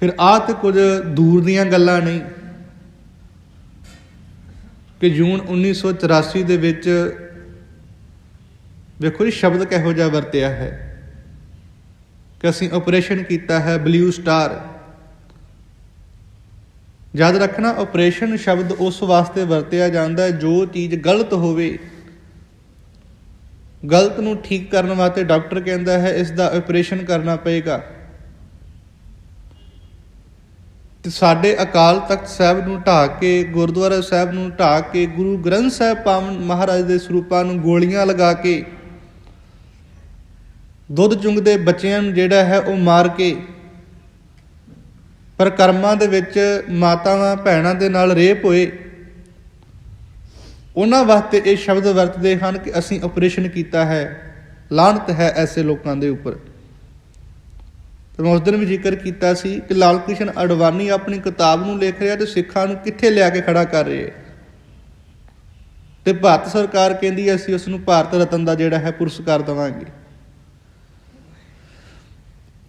ਫਿਰ ਆਹ ਤੇ ਕੁਝ ਦੂਰ ਦੀਆਂ ਗੱਲਾਂ ਨਹੀਂ। ਕਿ ਜੂਨ 1984 ਦੇ ਵਿੱਚ ਵੇਖੋ ਜੀ, ਸ਼ਬਦ ਕਿਹੋ ਜਿਹਾ ਵਰਤਿਆ ਹੈ। ਕਿ ਅਸੀਂ ਆਪਰੇਸ਼ਨ ਕੀਤਾ ਹੈ ਬਲੂ ਸਟਾਰ ਯਾਦ ਰੱਖਣਾ ਆਪਰੇਸ਼ਨ ਸ਼ਬਦ ਉਸ ਵਾਸਤੇ ਵਰਤਿਆ ਜਾਂਦਾ ਹੈ ਜੋ ਚੀਜ਼ ਗਲਤ ਹੋਵੇ। ਗਲਤ ਨੂੰ ਠੀਕ ਕਰਨ ਵਾਸਤੇ ਡਾਕਟਰ ਕਹਿੰਦਾ ਹੈ, ਇਸ ਦਾ ਆਪਰੇਸ਼ਨ ਕਰਨਾ ਪਏਗਾ। ਤੇ ਸਾਡੇ ਅਕਾਲ ਤਖਤ ਸਾਹਿਬ ਨੂੰ ਢਾਹ ਕੇ, ਗੁਰਦੁਆਰਾ ਸਾਹਿਬ ਨੂੰ ਢਾਹ ਕੇ, ਗੁਰੂ ਗ੍ਰੰਥ ਸਾਹਿਬ ਪਾਵਨ ਮਹਾਰਾਜ ਦੇ ਸਰੂਪਾਂ ਨੂੰ ਗੋਲੀਆਂ ਲਗਾ ਕੇ, ਦੁੱਧ ਚੁੰਗਦੇ ਬੱਚਿਆਂ ਨੂੰ ਜਿਹੜਾ ਹੈ ਉਹ ਮਾਰ ਕੇ, ਪਰ ਕਰਮਾਂ ਦੇ ਵਿੱਚ ਮਾਤਾਵਾਂ ਭੈਣਾਂ ਦੇ ਨਾਲ ਰੇਪ ਹੋਏ। ਉਹਨਾਂ ਵਾਸਤੇ ਇਹ ਸ਼ਬਦ ਵਰਤਦੇ ਹਨ ਕਿ ਅਸੀਂ ਆਪਰੇਸ਼ਨ ਕੀਤਾ ਹੈ। ਲਾਹਨਤ ਹੈ ਐਸੇ ਲੋਕਾਂ ਦੇ ਉੱਪਰ। ਤੇ ਮੈਂ ਉਸ ਦਿਨ ਵੀ ਜ਼ਿਕਰ ਕੀਤਾ ਸੀ ਕਿ ਲਾਲ ਕ੍ਰਿਸ਼ਨ ਅਡਵਾਨੀ ਆਪਣੀ ਕਿਤਾਬ ਨੂੰ ਲਿਖ ਰਿਹਾ ਤੇ ਸਿੱਖਾਂ ਨੂੰ ਕਿੱਥੇ ਲਿਆ ਕੇ ਖੜਾ ਕਰ ਰਹੇ ਤੇ ਭਾਰਤ ਸਰਕਾਰ ਕਹਿੰਦੀ ਹੈ, ਅਸੀਂ ਉਸ ਨੂੰ ਭਾਰਤ ਰਤਨ ਦਾ ਜਿਹੜਾ ਹੈ ਪੁਰਸਕਾਰ ਦੇਵਾਂਗੇ।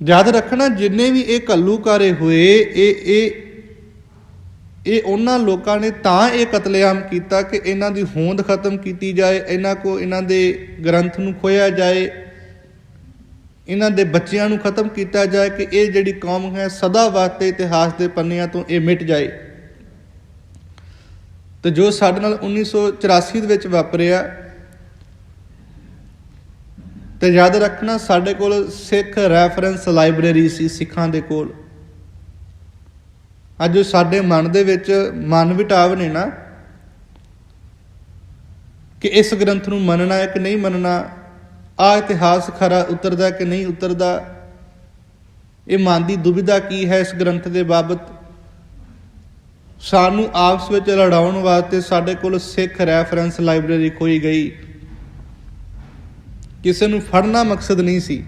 ਯਾਦ ਰੱਖਣਾ, ਜਿੰਨੇ ਵੀ ਇਹ ਕੱਲੂਕਾਰੇ ਹੋਏ, ਇਹ ਇਹ ਇਹ ਉਹਨਾਂ ਲੋਕਾਂ ਨੇ ਤਾਂ ਇਹ ਕਤਲੇਆਮ ਕੀਤਾ ਕਿ ਇਹਨਾਂ ਦੀ ਹੋਂਦ ਖਤਮ ਕੀਤੀ ਜਾਏ, ਇਹਨਾਂ ਕੋ ਇਹਨਾਂ ਦੇ ਗ੍ਰੰਥ ਨੂੰ ਖੋਇਆ ਜਾਏ ਇਹਨਾਂ ਦੇ ਬੱਚਿਆਂ ਨੂੰ ਖਤਮ ਕੀਤਾ ਜਾਏ ਕਿ ਇਹ ਜਿਹੜੀ ਕੌਮ ਹੈ ਸਦਾ ਵਾਸਤੇ ਇਤਿਹਾਸ ਦੇ ਪੰਨਿਆਂ ਤੋਂ ਇਹ ਮਿਟ ਜਾਏ। ਤੇ ਜੋ ਸਾਡੇ ਨਾਲ 1984 ਦੇ ਵਿੱਚ ਵਾਪਰਿਆ, ਤੇ ਯਾਦ ਰੱਖਣਾ ਸਾਡੇ ਕੋਲ ਸਿੱਖ ਰੈਫਰੈਂਸ ਲਾਇਬ੍ਰੇਰੀ ਸੀ ਸਿੱਖਾਂ ਦੇ ਕੋਲ। ਅੱਜ ਜੋ ਸਾਡੇ ਮਨ ਦੇ ਵਿੱਚ ਮਨ ਵਿਟਾਵ ਨੇ ਨਾ ਕਿ ਇਸ ਗ੍ਰੰਥ ਨੂੰ ਮੰਨਣਾ ਹੈ ਕਿ ਨਹੀਂ ਮੰਨਣਾ ਆ ਇਤਿਹਾਸ ਖਰਾ ਉਤਰਦਾ ਕਿ ਨਹੀਂ ਉਤਰਦਾ? ਇਹ ਮਨ ਦੀ ਦੁਬਿਧਾ ਕੀ ਹੈ ਇਸ ਗ੍ਰੰਥ ਦੇ ਬਾਬਤ? ਸਾਨੂੰ ਆਪਸ ਵਿੱਚ ਲੜਾਉਣ ਵਾਸਤੇ ਸਾਡੇ ਕੋਲ ਸਿੱਖ ਰੈਫਰੈਂਸ ਲਾਇਬ੍ਰੇਰੀ ਖੋਈ ਗਈ। ਕਿਸੇ ਨੂੰ ਫੜਨਾ ਮਕਸਦ ਨਹੀਂ ਸੀ।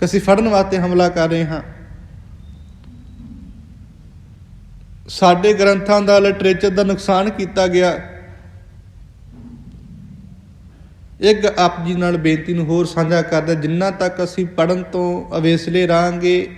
ਕਿ ਅਸੀਂ ਫੜਨ ਵਾਸਤੇ ਹਮਲਾ ਕਰ ਰਹੇ ਹਾਂ। ਸਾਡੇ ਗ੍ਰੰਥਾਂ ਦਾ ਲਿਟਰੇਚਰ ਦਾ ਨੁਕਸਾਨ ਕੀਤਾ ਗਿਆ। ਇੱਕ ਆਪ ਜੀ ਨਾਲ ਬੇਨਤੀ ਨੂੰ ਹੋਰ ਸਾਂਝਾ ਕਰਦਾ, ਜਿੰਨਾ ਤੱਕ ਅਸੀਂ ਪੜਨ ਤੋਂ ਅਵੇਸਲੇ ਰਾਂਗੇ